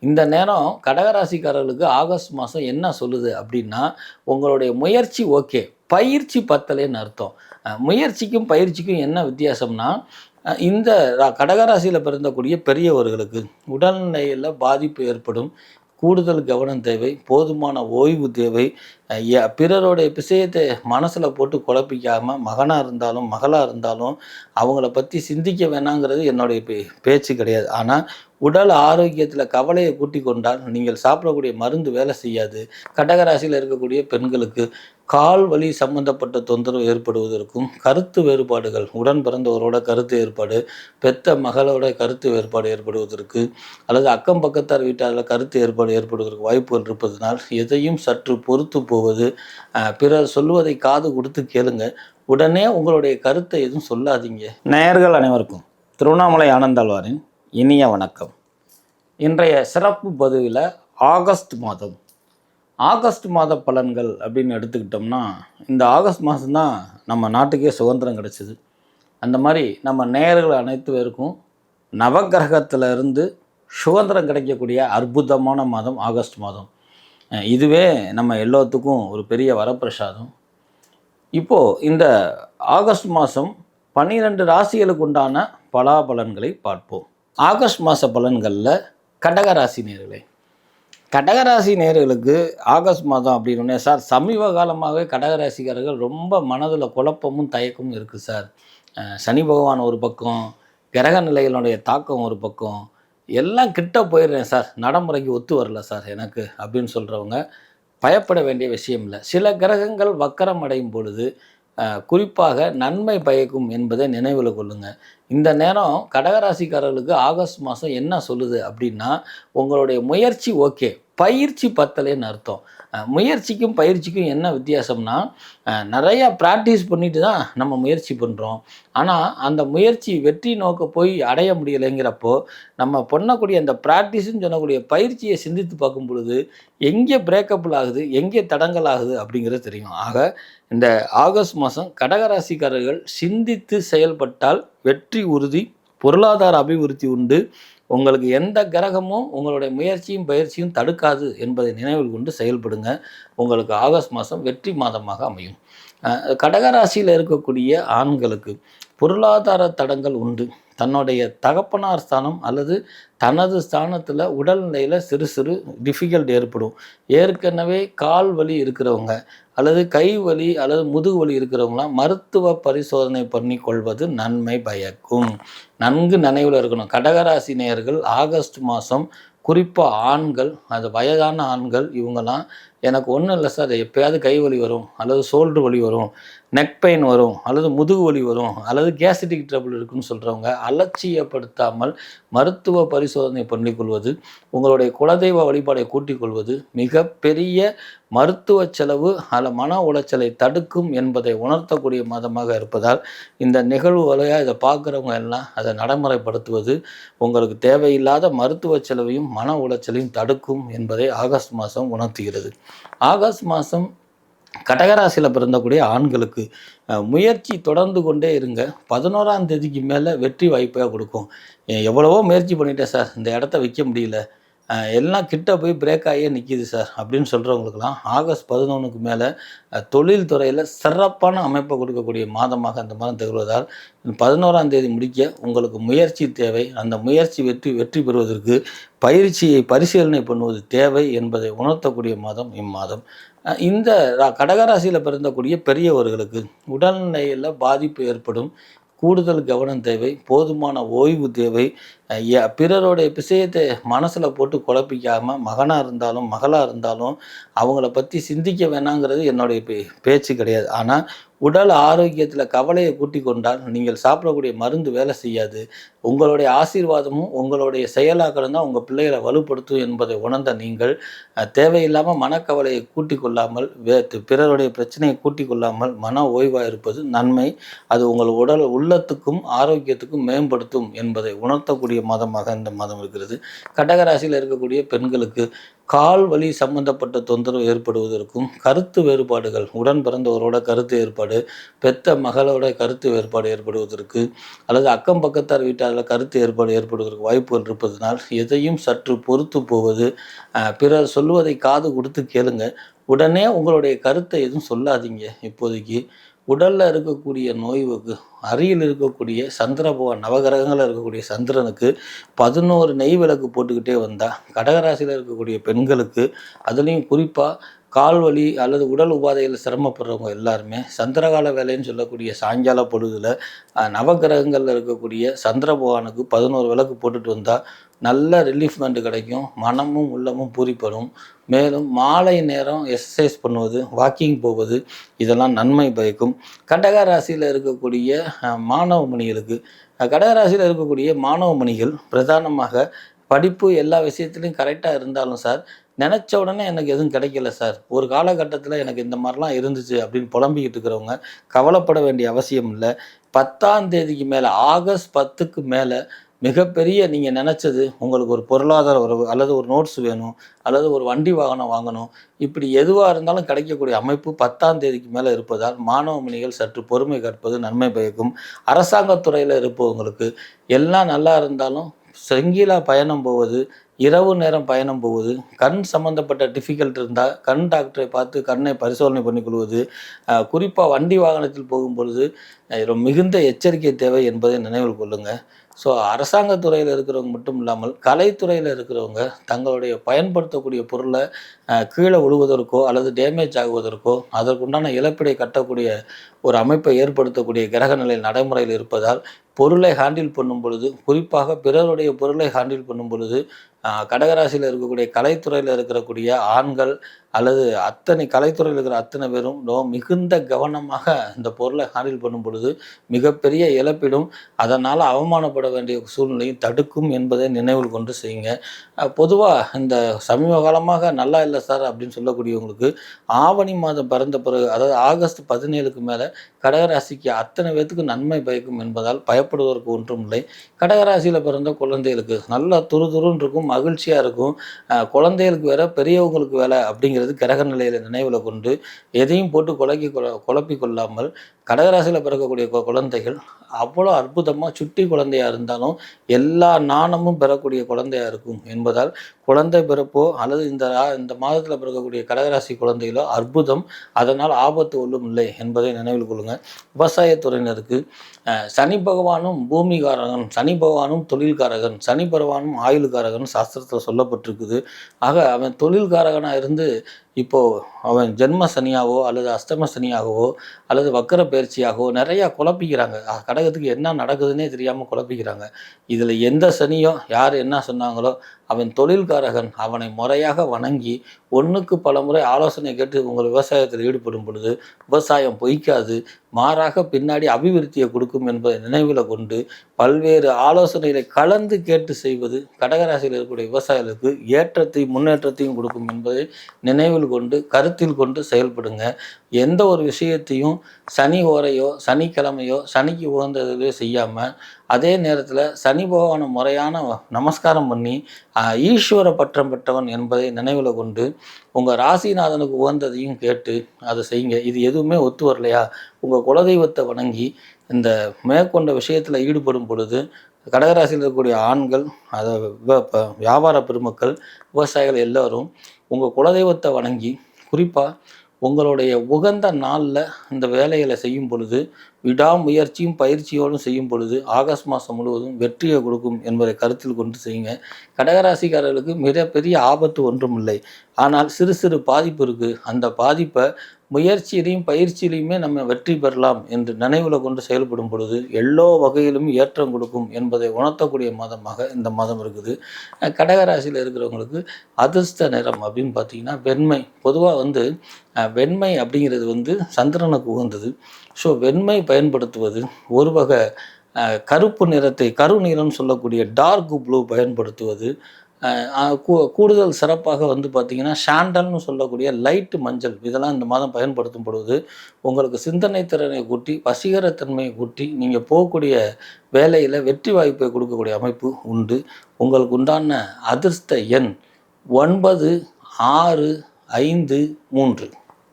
இந்த நேரம் கடகராசிக்காரர்களுக்கு ஆகஸ்ட் மாதம் என்ன சொல்லுது அப்படின்னா உங்களுடைய முயற்சி ஓகே. பயிற்சி பத்தலைன்னு அர்த்தம். முயற்சிக்கும் பயிற்சிக்கும் என்ன வித்தியாசம்னா இந்த கடகராசியில் பிறந்தக்கூடிய பெரியவர்களுக்கு உடல்நிலையில் பாதிப்பு ஏற்படும். கூடுதல் கவனம் தேவை போதுமான ஓய்வு தேவை பிறருடைய விஷயத்தை மனசில் போட்டு குழப்பிக்காமல் மகனாக இருந்தாலும் மகளாக இருந்தாலும் அவங்கள பற்றி சிந்திக்க வேணாங்கிறது என்னுடைய பே பேச்சு கிடையாது. ஆனால் உடல் ஆரோக்கியத்தில் கவலையை கூட்டி கொண்டால் நீங்கள் சாப்பிடக்கூடிய மருந்து வேலை செய்யாது. கடகராசியில் இருக்கக்கூடிய பெண்களுக்கு கால் வலி சம்பந்தப்பட்ட தொந்தரவு ஏற்படுவதற்கும் கருத்து வேறுபாடுகள் உடன் பிறந்தவரோட கருத்து ஏற்பாடு பெத்த மகளோட கருத்து வேறுபாடு ஏற்படுவதற்கு அல்லது அக்கம் பக்கத்தார் வீட்டாரில் கருத்து ஏற்பாடு ஏற்படுவதற்கு வாய்ப்புகள் இருப்பதனால் எதையும் சற்று பொறுத்து போவது பிறர் சொல்வதை காது கொடுத்து கேளுங்க. உடனே உங்களுடைய கருத்தை எதுவும் சொல்லாதீங்க. நேயர்கள் அனைவருக்கும் திருவண்ணாமலை ஆனந்தாழ்வாரின் இனிய வணக்கம். இன்றைய சிறப்பு பதிவில் ஆகஸ்ட் மாதம். ஆகஸ்ட் மாத பலன்கள் அப்படின்னு எடுத்துக்கிட்டோம்னா இந்த ஆகஸ்ட் மாதம்தான் நம்ம நாட்டுக்கே சுதந்திரம் கிடச்சிது. அந்த மாதிரி நம்ம நேயர்கள் அனைத்து பேருக்கும் நவக்கிரகத்துல இருந்து சுதந்திரம் கிடைக்கக்கூடிய அற்புதமான மாதம் ஆகஸ்ட் மாதம். இதுவே நம்ம எல்லாத்துக்கும் ஒரு பெரிய வரப்பிரசாதம். இப்போது இந்த ஆகஸ்ட் மாதம் பன்னிரெண்டு ராசிகளுக்கு உண்டான பலாபலன்களை பார்ப்போம். ஆகஸ்ட் மாத பலன்களில் கடகராசி நேர்களே. கடகராசி நேர்களுக்கு ஆகஸ்ட் மாதம் அப்படின்னு சார் சமீப காலமாகவே கடகராசிக்காரர்கள் ரொம்ப மனதில் குழப்பமும் தயக்கமும் இருக்குது சார். சனி பகவான் ஒரு பக்கம் கிரக நிலைகளுடைய தாக்கம் ஒரு பக்கம் எல்லாம் கிட்ட போயிடுறேன் சார். நடைமுறைக்கு ஒத்து வரல சார் எனக்கு அப்படின்னு சொல்கிறவங்க பயப்பட வேண்டிய விஷயம் இல்லை. சில கிரகங்கள் வக்கரம் அடையும் பொழுது குறிப்பாக நன்மை பயக்கும் என்பதை நினைவில் கொள்ளுங்க. இந்த நேரம் கடகராசிக்காரர்களுக்கு ஆகஸ்ட் மாதம் என்ன சொல்லுது அப்படின்னா உங்களுடைய முயற்சி ஓகே. பயிற்சி பத்தலைன்னு அர்த்தம். முயற்சிக்கும் பயிற்சிக்கும் என்ன வித்தியாசம்னா நிறையா ப்ராக்டிஸ் பண்ணிட்டு தான் நம்ம முயற்சி பண்ணுறோம் ஆனால் அந்த முயற்சி வெற்றி நோக்க போய் அடைய முடியலைங்கிறப்போ நம்ம பண்ணக்கூடிய அந்த ப்ராக்டிஸ்ன்னு சொல்லக்கூடிய பயிற்சியை சிந்தித்து பார்க்கும் பொழுது எங்கே பிரேக்கப்பில் ஆகுது எங்கே தடங்கல் ஆகுது அப்படிங்கிறது தெரியும். ஆக இந்த ஆகஸ்ட் மாதம் கடகராசிக்காரர்கள் சிந்தித்து செயல்பட்டால் வெற்றி உறுதி பொருளாதார அபிவிருத்தி உண்டு. உங்களுக்கு எந்த கிரகமும் உங்களுடைய முயற்சியும் பயிற்சியும் தடுக்காது என்பதை நினைவில் கொண்டு செயல்படுங்க. உங்களுக்கு ஆகஸ்ட் மாதம் வெற்றி மாதமாக அமையும். கடகராசியில் இருக்கக்கூடிய ஆண்களுக்கு பொருளாதார தடங்கள் உண்டு. தன்னுடைய தகப்பனார் ஸ்தானம் அல்லது தனது ஸ்தானத்தில் உடல்நிலையில் சிறு சிறு டிஃபிகல்ட் ஏற்படும். ஏற்கனவே கால் வலி இருக்கிறவங்க அல்லது கை வலி அல்லது முதுகு வலி இருக்கிறவங்களாம் மருத்துவ பரிசோதனை பண்ணி கொள்வது நன்மை பயக்கும். நன்கு நினைவில் இருக்கணும். கடகராசி நேயர்கள் ஆகஸ்ட் மாதம் குறிப்பாக ஆண்கள் அது வயதான ஆண்கள் இவங்கெல்லாம் எனக்கு ஒன்றும் இல்லை சார் எப்போயாவது கை வலி வரும் அல்லது ஷோல்டர் வலி வரும் நெக் பெயின் வரும் அல்லது முதுகு வலி வரும் அல்லது கேஸ்டிக் ட்ரபிள் இருக்குன்னு சொல்கிறவங்க அலட்சியப்படுத்தாமல் மருத்துவ பரிசோதனை பண்ணிக்கொள்வது உங்களுடைய குலதெய்வ வழிபாடை கூட்டிக் கொள்வது மிகப்பெரிய மருத்துவ செலவு அல்ல மன உளைச்சலை தடுக்கும் என்பதை உணர்த்தக்கூடிய மாதமாக இருப்பதால் இந்த நிகழ்வு வழியாக இதை பார்க்குறவங்க எல்லாம் அதை நடைமுறைப்படுத்துவது உங்களுக்கு தேவையில்லாத மருத்துவ செலவையும் மன உளைச்சலையும் தடுக்கும் என்பதை ஆகஸ்ட் மாதம் உணர்த்துகிறது. ஆகஸ்ட் மாதம் கடகராசியில் பிறந்தக்கூடிய ஆண்களுக்கு அஹ், முயற்சி தொடர்ந்து கொண்டே இருங்க. பதினோராம் தேதிக்கு மேலே வெற்றி வாய்ப்பாக கொடுக்கும். எவ்வளவோ முயற்சி பண்ணிட்டேன் சார். இந்த இடத்த விற்க முடியல. எல்லாம் கிட்ட போய் பிரேக் ஆகியே நிற்கிது சார் அப்படின்னு சொல்கிறவங்களுக்கெல்லாம் ஆகஸ்ட் பதினொன்றுக்கு மேலே தொழில் துறையில் சிறப்பான அமைப்பை கொடுக்கக்கூடிய மாதமாக அந்த மாதம் திகழ்வதால் பதினோராம் தேதி முடிக்க உங்களுக்கு முயற்சி தேவை. அந்த முயற்சி வெற்றி வெற்றி பெறுவதற்கு பயிற்சியை பரிசீலனை பண்ணுவது தேவை என்பதை உணர்த்தக்கூடிய மாதம் இம்மாதம். இந்த கடகராசியில் பிறந்தக்கூடிய பெரியவர்களுக்கு உடல்நிலையில் பாதிப்பு ஏற்படும். கூடுதல் கவனம் தேவை போதுமான ஓய்வு தேவை பிறருடைய விஷயத்தை மனசில் போட்டு குழப்பிக்காமல் மகனாக இருந்தாலும் மகளாக இருந்தாலும் அவங்கள பற்றி சிந்திக்க வேணாங்கிறது என்னுடைய பே பேச்சு கிடையாது. ஆனால் உடல் ஆரோக்கியத்தில் கவலையை கூட்டி கொண்டால் நீங்கள் சாப்பிடக்கூடிய மருந்து வேலை செய்யாது. உங்களுடைய ஆசீர்வாதமும் உங்களுடைய செயலாக்கணும் தான் உங்கள் பிள்ளைகளை வலுப்படுத்தும் என்பதை உணர்ந்த நீங்கள் தேவையில்லாமல் மனக்கவலையை கூட்டி கொள்ளாமல் வே பிறருடைய பிரச்சனையை கூட்டி கொள்ளாமல் மன ஓய்வாக இருப்பது நன்மை. அது உங்கள் உடல் உள்ளத்துக்கும் ஆரோக்கியத்துக்கும் மேம்படுத்தும் என்பதை உணர்த்தக்கூடிய மாதமாக இந்த மாதம் இருக்கிறது. கடகராசியில் இருக்கக்கூடிய பெண்களுக்கு கால் வலி சம்பந்தப்பட்ட தொந்தரவு ஏற்படுவதற்கும் கருத்து வேறுபாடுகள் உடன் பிறந்தவரோட கருத்து ஏற்பாடு பெத்த மகளோட கருத்து வேறுபாடு ஏற்படுவதற்கு அல்லது அக்கம் பக்கத்தார் வீட்டாரில் கருத்து ஏற்பாடு ஏற்படுவதற்கு வாய்ப்புகள் இருப்பதனால் எதையும் சற்று பொறுத்து போவது பிறர் சொல்வதை காது கொடுத்து கேளுங்க. உடனே உங்களுடைய கருத்தை எதுவும் சொல்லாதீங்க. இப்போதைக்கு உடலில் இருக்கக்கூடிய நோய்வுக்கு அருகில் இருக்கக்கூடிய சந்திர நவகிரகங்களில் இருக்கக்கூடிய சந்திரனுக்கு பதினோரு நெய் விளக்கு போட்டுக்கிட்டே வந்தால் கடகராசியில் இருக்கக்கூடிய பெண்களுக்கு அதுலேயும் குறிப்பாக கால் வலி அல்லது உடல் உபாதையில் சிரமப்படுறவங்க எல்லாருமே சந்திரகால வேலைன்னு சொல்லக்கூடிய சாயங்கால பொழுதுல நவகிரகங்களில் இருக்கக்கூடிய சந்திர பகவானுக்கு பதினோரு விளக்கு போட்டுட்டு வந்தால் நல்ல ரிலீஃப்மெண்ட் கிடைக்கும். மனமும் உள்ளமும் பூரிப்படும். மேலும் மாலை நேரம் எக்ஸசைஸ் பண்ணுவது வாக்கிங் போவது இதெல்லாம் நன்மை பயக்கும். கடக ராசியில் இருக்கக்கூடிய மாணவ மணிகளுக்கு கடக ராசியில் இருக்கக்கூடிய மாணவ மணிகள் பிரதானமாக படிப்பு எல்லா விஷயத்துலையும் கரெக்டாக இருந்தாலும் சார் நினச்ச உடனே எனக்கு எதுவும் கிடைக்கல சார். ஒரு காலகட்டத்தில் எனக்கு இந்த மாதிரிலாம் இருந்துச்சு அப்படின்னு புலம்பிக்கிட்டு இருக்கிறவங்க கவலைப்பட வேண்டிய அவசியம் இல்லை. பத்தாம் தேதிக்கு மேலே ஆகஸ்ட் பத்துக்கு மேலே மிகப்பெரிய நீங்கள் நினச்சது உங்களுக்கு ஒரு பொருளாதார உறவு அல்லது ஒரு நோட்ஸ் வேணும் அல்லது ஒரு வண்டி வாகனம் வாங்கணும். இப்படி எதுவாக இருந்தாலும் கிடைக்கக்கூடிய அமைப்பு பத்தாம் தேதிக்கு மேலே இருப்பதால் மாணவ மணிகள் சற்று பொறுமை கற்பது நன்மை பயக்கும். அரசாங்கத்துறையில் இருப்பவங்களுக்கு எல்லாம் நல்லா இருந்தாலும் செங்கிலா பயணம் போவது இரவு நேரம் பயணம் போவது கண் சம்மந்தப்பட்ட டிஃபிகல்ட் இருந்தால் கண் டாக்டரை பார்த்து கண்ணை பரிசோதனை பண்ணிக்கொள்வது குறிப்பாக வண்டி வாகனத்தில் போகும் பொழுது மிகுந்த எச்சரிக்கை தேவை என்பதை நினைவில் கொள்ளுங்கள் ஸோ அரசாங்கத்துறையில் இருக்கிறவங்க மட்டும் இல்லாமல் கலைத்துறையில் இருக்கிறவங்க தங்களுடைய பயன்படுத்தக்கூடிய பொருளை கீழே விழுவதற்கோ அல்லது டேமேஜ் ஆகுவதற்கோ அதற்குண்டான இழப்பீடை கட்டக்கூடிய ஒரு அமைப்பை ஏற்படுத்தக்கூடிய கிரக நிலை நடைமுறையில் இருப்பதால் பொருளை ஹேண்டில் பண்ணும் பொழுது குறிப்பாக பிறருடைய பொருளை ஹேண்டில் பண்ணும் பொழுது கடகராசியில் இருக்கக்கூடிய கலைத்துறையில் இருக்கக்கூடிய ஆண்கள் அல்லது அத்தனை கலைத்துறையில் இருக்கிற அத்தனை பேரும் ரொம்ப மிகுந்த கவனமாக இந்த பொருளை ஹேண்டில் பண்ணும் பொழுது மிகப்பெரிய இழப்பிடும் அதனால் அவமானப்பட வேண்டிய சூழ்நிலையும் தடுக்கும் என்பதை நினைவில் கொண்டு செய்யுங்க. பொதுவாக இந்த சமீப காலமாக நல்லா இல்லை சார் அப்படின்னு சொல்லக்கூடியவங்களுக்கு ஆவணி மாதம் பிறந்த பிறகு அதாவது ஆகஸ்ட் பதினேழுக்கு மேலே கடகராசிக்கு அத்தனை பேர்த்துக்கு நன்மை பயக்கும் என்பதால் பயப்படுவதற்கு ஒன்றும் இல்லை. கடகராசியில் பிறந்த குழந்தைகளுக்கு நல்லா துருதுருன்னு இருக்கும். மகிழ்ச்சியாக இருக்கும். குழந்தைகளுக்கு வேற பெரியவங்களுக்கு வேலை அப்படிங்கிறது கிரக நிலையில நினைவில் கொண்டு எதையும் போட்டு குழக்கி குழப்பி கொள்ளாமல் கடகராசியில் பிறக்கக்கூடிய குழந்தைகள் அவ்வளோ அற்புதமாக சுட்டி குழந்தையாக இருந்தாலும் எல்லா நாணமும் பெறக்கூடிய குழந்தையாக இருக்கும் என்பதால் குழந்தை பிறப்போ அல்லது இந்த இந்த மாதத்தில் பிறக்கக்கூடிய கடகராசி குழந்தைகளோ அற்புதம் அதனால் ஆபத்து ஒன்றும் இல்லை என்பதை நினைவில் கொள்ளுங்கள் விவசாயத்துறையினருக்கு சனி பகவானும் பூமிகாரகன் சனி பகவானும் தொழில்காரகன் சனி பகவானும் ஆயுள்காரகன் சாஸ்திரத்தில் சொல்லப்பட்டிருக்குது. ஆக அவன் தொழில்காரகனாக இருந்து இப்போது அவன் ஜென்ம சனியாகவோ அல்லது அஷ்டம சனியாகவோ அல்லது வக்கர பயிற்சியாகவோ நிறையா குழப்பிக்கிறாங்க. கடகத்துக்கு என்ன நடக்குதுன்னே தெரியாமல் குழப்பிக்கிறாங்க. இதில் எந்த சனியோ யார் என்ன சொன்னாங்களோ அவன் தொழில்காரகன் அவனை முறையாக வணங்கி ஒன்றுக்கு பல முறை ஆலோசனை கேட்டு உங்கள் விவசாயத்தில் ஈடுபடும் பொழுது விவசாயம் பொய்க்காது மாறாக பின்னாடி அபிவிருத்தியை கொடுக்கும் என்பதை நினைவில் கொண்டு பல்வேறு ஆலோசனைகளை கலந்து கேட்டு செய்வது கடகராசியில் இருக்கக்கூடிய விவசாயிகளுக்கு ஏற்றத்தையும் முன்னேற்றத்தையும் கொடுக்கும் என்பதை நினைவில் கொண்டு கருத்தில் கொண்டு செயல்படுங்க. எந்த ஒரு விஷயத்தையும் சனி ஓரையோ சனிக்கிழமையோ சனிக்கு உகந்ததையோ செய்யாமல் அதே நேரத்தில் சனி பகவான முறையான நமஸ்காரம் பண்ணி ஈஸ்வர பற்றம் பெற்றவன் என்பதை நினைவில் கொண்டு உங்கள் ராசிநாதனுக்கு உகந்ததையும் கேட்டு அதை செய்யுங்க. இது எதுவுமே ஒத்து வரலையா? உங்கள் குலதெய்வத்தை வணங்கி இந்த மேற்கொண்ட விஷயத்தில் ஈடுபடும் பொழுது கடகராசியில் இருக்கக்கூடிய ஆண்கள் அதை வ- வியாபார பெருமக்கள் விவசாயிகள் எல்லாரும் உங்கள் குலதெய்வத்தை வணங்கி குறிப்பாக உங்களுடைய உகந்த நாளில் இந்த வேலைகளை செய்யும் பொழுது விடாமுயற்சியும் பயிற்சியோடும் செய்யும் பொழுது ஆகஸ்ட் மாதம் முழுவதும் வெற்றியை கொடுக்கும் என்பதை கருத்தில் கொண்டு செய்யுங்க. கடகராசிக்காரர்களுக்கு மிகப்பெரிய ஆபத்து ஒன்றும் இல்லை ஆனால் சிறு சிறு பாதிப்பு இருக்குது அந்த பாதிப்பை முயற்சியிலையும் பயிற்சியிலையுமே நம்ம வெற்றி பெறலாம் என்று நினைவில் கொண்டு செயல்படும் பொழுது எல்லா வகையிலும் ஏற்றம் கொடுக்கும் என்பதை உணர்த்தக்கூடிய மாதமாக இந்த மாதம் இருக்குது. கடகராசியில் இருக்கிறவங்களுக்கு அதிர்ஷ்ட நிறம் அப்படின்னு பார்த்தீங்கன்னா வெண்மை. பொதுவாக வந்து வெண்மை அப்படிங்கிறது வந்து சந்திரனுக்கு உகந்தது. ஸோ வெண்மை பயன்படுத்துவது ஒரு வகை கருப்பு நிறத்தை கருநீலம்னு சொல்லக்கூடிய டார்க் ப்ளூ பயன்படுத்துவது கூடுதல் சிறப்பாக வந்து பார்த்திங்கன்னா ஷாண்டல்னு சொல்லக்கூடிய லைட்டு மஞ்சள் இதெல்லாம் இந்த மாதம் பயன்படுத்தும் பொழுது உங்களுக்கு சிந்தனை திறனை கூட்டி வசீகரத்தன்மையை கூட்டி நீங்கள் போகக்கூடிய வேலையில் வெற்றி வாய்ப்பை கொடுக்கக்கூடிய அமைப்பு உண்டு. உங்களுக்கு உண்டான அதிர்ஷ்ட எண் ஒன்பது ஆறு ஐந்து மூன்று.